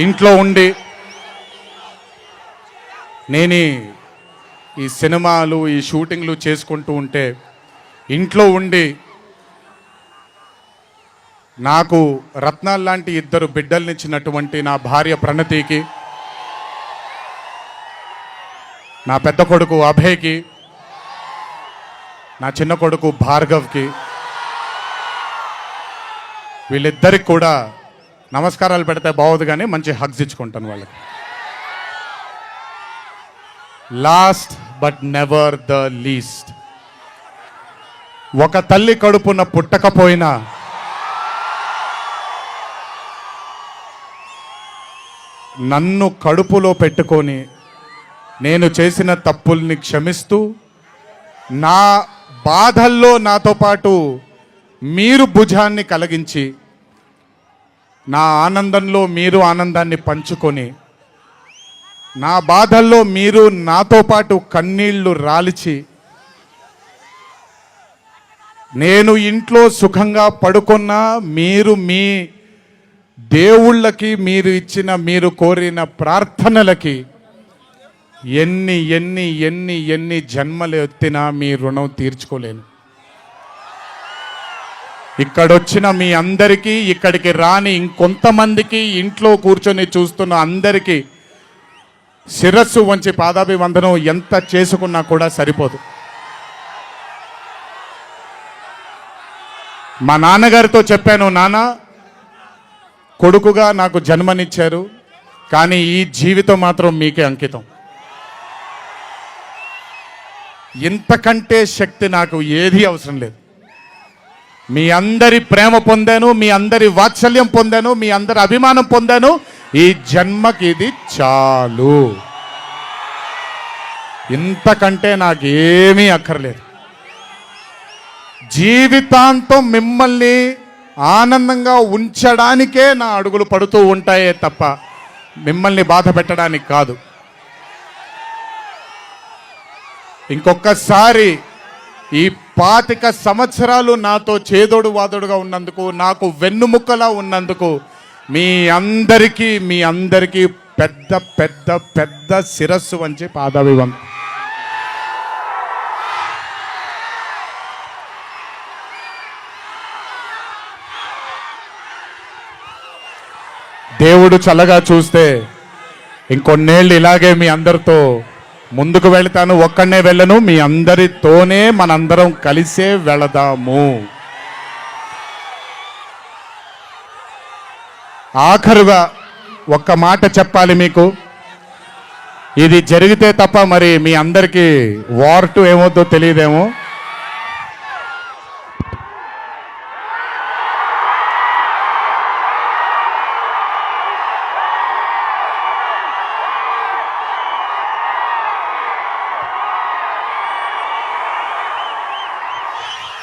ఇంట్లో ఉండి నేను ఈ- సినిమాలు ఈ షూటింగ్లు చేసుకుంటూ ఉంటే ఇంట్లో ఉండి నాకు రత్నాల్ లాంటి ఇద్దరు బిడ్డల్నిచ్చినటువంటి నా భార్య ప్రణతికి నా పెద్ద కొడుకు అభయ్కి నా చిన్న కొడుకు భార్గవ్కి వీళ్ళిద్దరికి కూడా నమస్కారాలు పెడితే బాగోదు కానీ మంచి హగ్స్ ఇచ్చుకుంటాను వాళ్ళకి. Last but never the least ఒక తల్లి కడుపున పుట్టకపోయినా నన్ను కడుపులో పెట్టుకొని నేను చేసిన తప్పుల్ని క్షమిస్తూ నా బాధల్లో నాతో పాటు మీరు భుజాన్ని కలిగించి నా ఆనందంలో మీరు ఆనందాన్ని పంచుకొని నా బాధల్లో మీరు నాతో పాటు కన్నీళ్ళు రాలిచి నేను ఇంట్లో సుఖంగా పడుకున్నా మీరు మీ దేవుళ్ళకి మీరు ఇచ్చిన మీరు కోరిన ప్రార్థనలకి ఎన్ని ఎన్ని ఎన్ని ఎన్ని జన్మలు ఎత్తినా మీ రుణం తీర్చుకోలేను. ఇక్కడొచ్చిన మీ అందరికీ ఇక్కడికి రాని ఇంకొంతమందికి ఇంట్లో కూర్చొని చూస్తున్న అందరికీ శిరస్సు వంచి పాదాభివందనం ఎంత చేసుకున్నా కూడా సరిపోదు. మా నాన్నగారితో చెప్పాను నాన్న కొడుకుగా నాకు జన్మనిచ్చారు కానీ ఈ జీవితం మాత్రం మీకే అంకితం. ఇంతకంటే శక్తి నాకు ఏది అవసరం లేదు. మీ అందరి ప్రేమ పొందాను మీ అందరి వాత్సల్యం పొందాను మీ అందరి అభిమానం పొందాను. ఈ జన్మకి ఇది చాలు. ఇంతకంటే నాకేమీ అక్కర్లేదు. జీవితాంతం మిమ్మల్ని ఆనందంగా ఉంచడానికే నా అడుగులు పడుతూ ఉంటాయే తప్ప మిమ్మల్ని బాధ పెట్టడానికి కాదు. ఇంకొకసారి ఈ పాతిక సంవత్సరాలు నాతో చేదోడు వాదోడుగా ఉన్నందుకు నాకు వెన్నుముక్కలా ఉన్నందుకు మీ అందరికీ మీ అందరికీ పెద్ద పెద్ద పెద్ద శిరస్సు వంచి పాదాభివం దేవుడు చల్లగా చూస్తే ఇంకొన్నేళ్ళు ఇలాగే మీ అందరితో ముందుకు వెళ్తాను ఒక్కడనే వెళ్ళను మీ అందరితోనే మనందరం కలిసే వెళదాము. ఆఖరుగా ఒక్క మాట చెప్పాలి మీకు. ఇది జరిగితే తప్ప మరి మీ అందరికీ వార్ టు తెలియదేమో.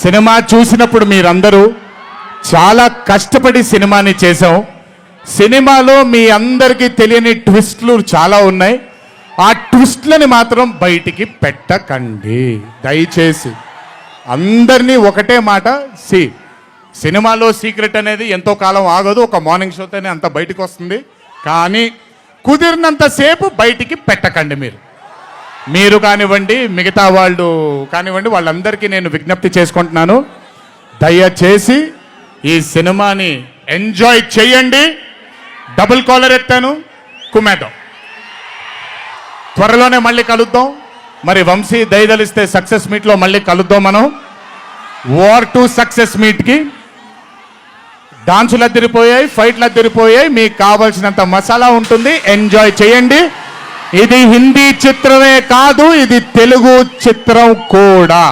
సినిమా చూసినప్పుడు మీరందరూ చాలా కష్టపడి సినిమాని చేసాం సినిమాలో మీ అందరికీ తెలియని ట్విస్ట్లు చాలా ఉన్నాయి. ఆ ట్విస్ట్లని మాత్రం బయటికి పెట్టకండి. దయచేసి అందరినీ ఒకటే మాట సి సినిమాలో సీక్రెట్ అనేది ఎంతో కాలం ఆగదు ఒక మార్నింగ్ షోతోనే అంత బయటికి వస్తుంది. కానీ కుదిరినంతసేపు బయటికి పెట్టకండి మీరు. మీరు కానివ్వండి మిగతా వాళ్ళు కానివ్వండి వాళ్ళందరికీ నేను విజ్ఞప్తి చేసుకుంటున్నాను. దయచేసి ఈ సినిమాని ఎంజాయ్ చేయండి. డబుల్ కాలర్ ఎత్తాను. కుమేద్దాం త్వరలోనే మళ్ళీ కలుద్దాం. మరి వంశీ దయదలిస్తే సక్సెస్ మీట్లో మళ్ళీ కలుద్దాం మనం. వార్ టు సక్సెస్ మీట్కి. డాన్సులు అద్దరిపోయాయి ఫైట్లు అద్దరిపోయాయి మీకు కావాల్సినంత మసాలా ఉంటుంది. ఎంజాయ్ చేయండి. ఇది హిందీ చిత్రమే కాదు ఇది తెలుగు చిత్రం కూడా.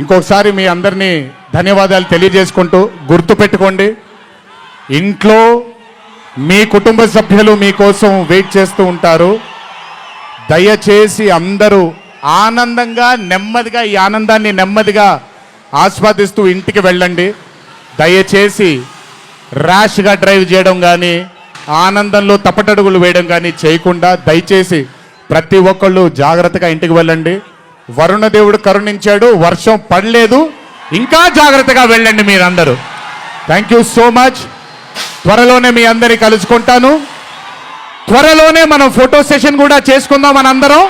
ఇంకొకసారి మీ అందరినీ ధన్యవాదాలు తెలియజేసుకుంటూ గుర్తుపెట్టుకోండి ఇంట్లో మీ కుటుంబ సభ్యులు మీకోసం వెయిట్ చేస్తూ ఉంటారు. దయచేసి అందరూ ఆనందంగా నెమ్మదిగా ఈ ఆనందాన్ని నెమ్మదిగా ఆస్వాదిస్తూ ఇంటికి వెళ్ళండి. దయచేసి ర్యాష్గా డ్రైవ్ చేయడం కానీ ఆనందంలో తప్పటడుగులు వేయడం కానీ చేయకుండా దయచేసి ప్రతి ఒక్కళ్ళు జాగ్రత్తగా ఇంటికి వెళ్ళండి. వరుణదేవుడు కరుణించాడు వర్షం పడలేదు. ఇంకా జాగ్రత్తగా వెళ్ళండి మీరందరూ. థ్యాంక్ యూ సో మచ్ త్వరలోనే మీ అందరినీ కలుసుకుంటాను. త్వరలోనే మనం ఫోటో సెషన్ కూడా చేసుకుందాం మనందరం.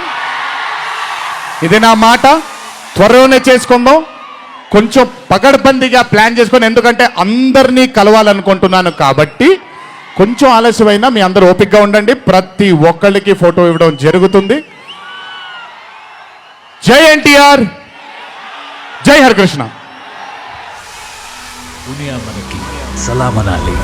ఇది నా మాట. త్వరలోనే చేసుకుందాం. కొంచెం పగడ్బందీగా ప్లాన్ చేసుకొని ఎందుకంటే అందరినీ కలవాలనుకుంటున్నాను కాబట్టి కొంచెం ఆలస్యమైనా మీ అందరూ ఓపిక్గా ఉండండి. ప్రతి ఒక్కళ్ళకి ఫోటో ఇవ్వడం జరుగుతుంది. జై ఎన్టీఆర్. జై హరికృష్ణ. దునియా మనకి సలామనాలి.